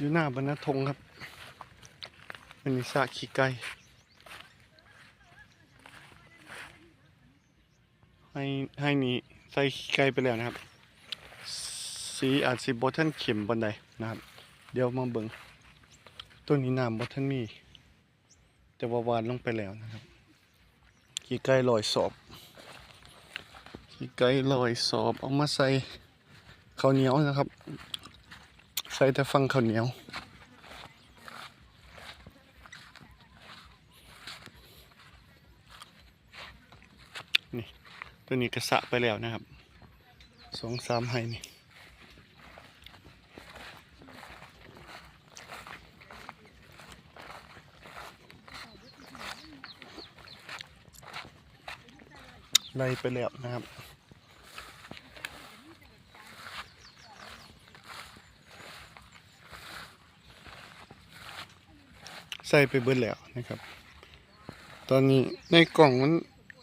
อยู่หน้าบรรณทงครับอันนี้สะขี้ไก่ให้ให้นี่ใส่ขี้ไก่ไปแล้วนะครับ สีอาจสิบท่านเข็มบันไดนะครับ เดี๋ยวมาเบิงตัวนี้น้ำบท่านมี แต่ว่าวานลงไปแล้วนะครับ ขี้ไก่ลอยสอบ ขี้ไก่ลอยสอบเอามาใส่ข้าวเหนียวนะครับ ใส่แต่ฟังข้าวเหนียวนี่ตัวนี้กระสะไปแล้วนะครับสองสามไฮนี่ไล่ไปแล้วนะครับ ส่ไปเบิดแล้วนะครับ ตอนนี้ในกล่องมัน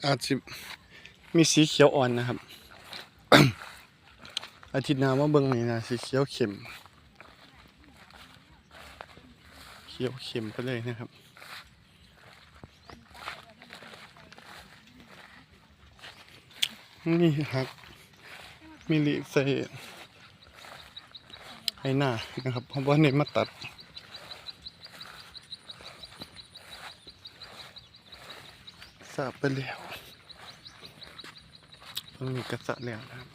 อาจจะมีสีเขียวอ่อนนะครับ อาทิตย์หน้ามาเบิ่งนี่นะสีเขียวเข้ม เขียวเข้มไปเลยนะครับนี่ครับมิลิใส่ให้หน้านะครับเพราะว่าเนี่ยมาตัด สาบไปแล้วเพิ่งมีกระสะแล้วนะครับ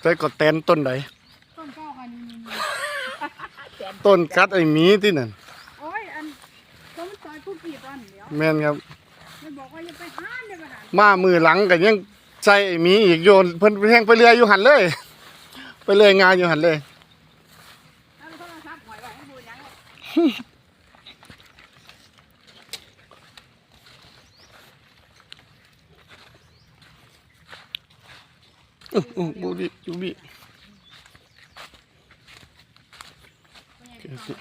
ใส่กดแตนต้นใดต้นเก้ากันนี่ต้นกัดไอ้หมีที่นั่นโอ้ยอันต้นซอยผู้กี่ตอนเดี๋ยวแม่นครับมันบอกว่าอย่าไปห้านเดี๋ยวไปหามามือหลังกันยังใส่ไอ้หมีอีกโยนเพิ่นแทงไปเรืออยู่หันเลย ไปเลยงานอยู่หันเลย เอาโทรศัพท์หอยไว้ให้ดู ยังอื้ออื้บูดิยูบิเกิดเหตุ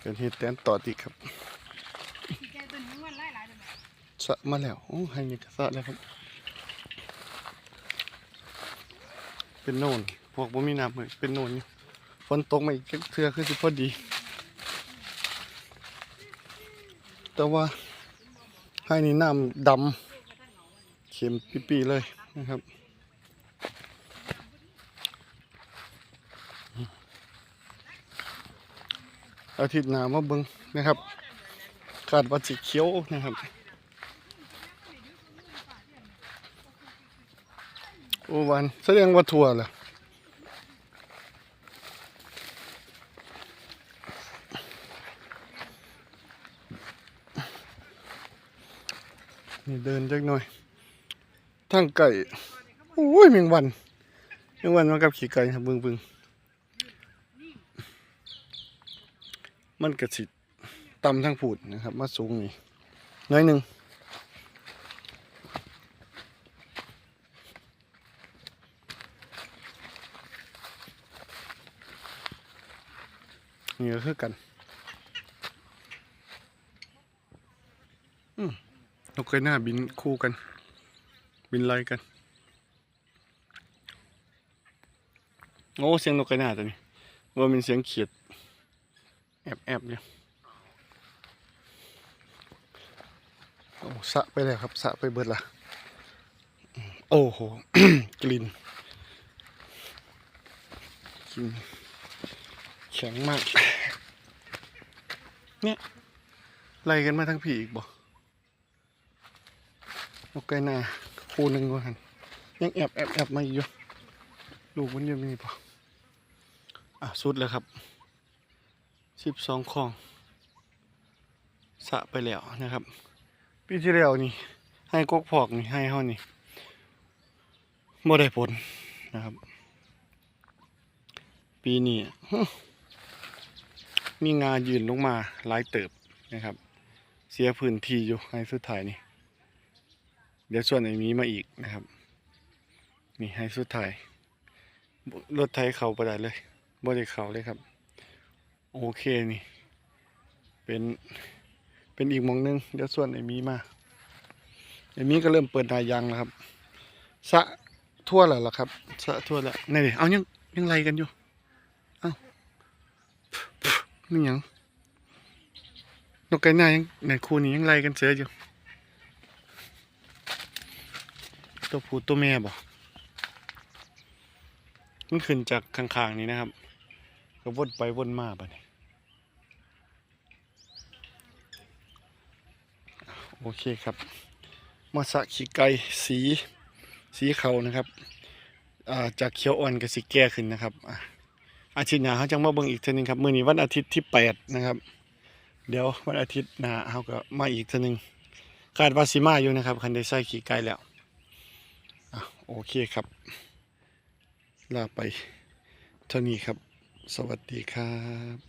เกิดเหตุแตนต่อติครับสะมาแล้ว โอ้ให้มีกระสะแล้วครับ เป็นโน่น พวกบ่มีน้ำเลยเป็นโน่นอยู่ฝนตกมาอีกเทื่อคือสิพอดี แต่ว่าให้นี่น้ำดำเข็มปีๆเลยนะครับอาทิตย์หน้ามาเบิ่งนะครับคาดว่าสิเขียวนะครับ โอวันแสดงว่าทัวร์ล่ นี่เดินจักหน่อย ทางไก่โอ้ยแมงวันแมงวันมากับขี่ไก่ครับบึงบึงมันกระสิตำทางผูดนะครับ มาสูงนี่น้อยหนึ่งนี่ก็คือกัน อืม นกไก่หน้าบินคู่กัน บินไล่กัน โอ้เสียงนกไก่หน้าตัวนี้ว่าเป็นเสียงเขียด แอบแอบเนี่ยโอ้สะไปแล้วครับ สะไปเบิดละโอ้โห กลิ่นกลิ่นแข็งมาก เนี่ยไล่กันมาทั้งผีอีกบ่น กไก่หนาคู่หนึ่งว่าหันยังแอบแอบแอบมาอีกอยู่ลูกมันยังมีปะอะสุดแล้วครับสิบสองคลองสะไปแล้วนะครับปีที่แล้วนี่ ให้กกพอกนี่ให้เฮานี่บ่ได้ผลนะครับ ปีนี้มีงายืนลงมาหลายเติบนะครับ เสียพื้นที่อยู่ให้สุดท้ายนี่ เดี๋ยวส่วนไอ้มีมาอีกนะครับ นี่ให้สุดท้าย รถไทยเขาไปได้เลยบ่ได้เขาเลยครับ โอเคนี่ เป็นเป็นอีกมองหนึงเดี๋ยวส่วนไอ้มีมาไอ้มีก็เริ่มเปิดนายางแล้วครับ สะทั่วแล้วล่ะครับสะทั่วแล้วนี่ดิเอายังยังไล่กันอยู่เอ้านี่ยังนกไก่หน้ายังในคู่นี้ยังไล่กันเสืออยู่ ตัวผู้ตัวแม่บ่มันขึ้นจากข้างๆนี้นะครับ ก็วนไปวนมาบ่เนี่ยโอเคครับมาสะขี้ไก่สีสีเขานะครับาจากเขียวอ่อนกับสีแก่ขึ้นนะครับอาทิตย์หน้าเขาจะมาเบิ่งอีกทีนึงครับมื้อนี้วันอาทิตย์ที่แปดนะครับ เดี๋ยววันอาทิตย์หน้าเขาก็มาอีกทีนึงคาดว่าสิมาอยู่นะครับคันได้ใส่ขี้ไก่แล้ว อะโอเคครับ ลาไปเท่านี้ครับ สวัสดีครับ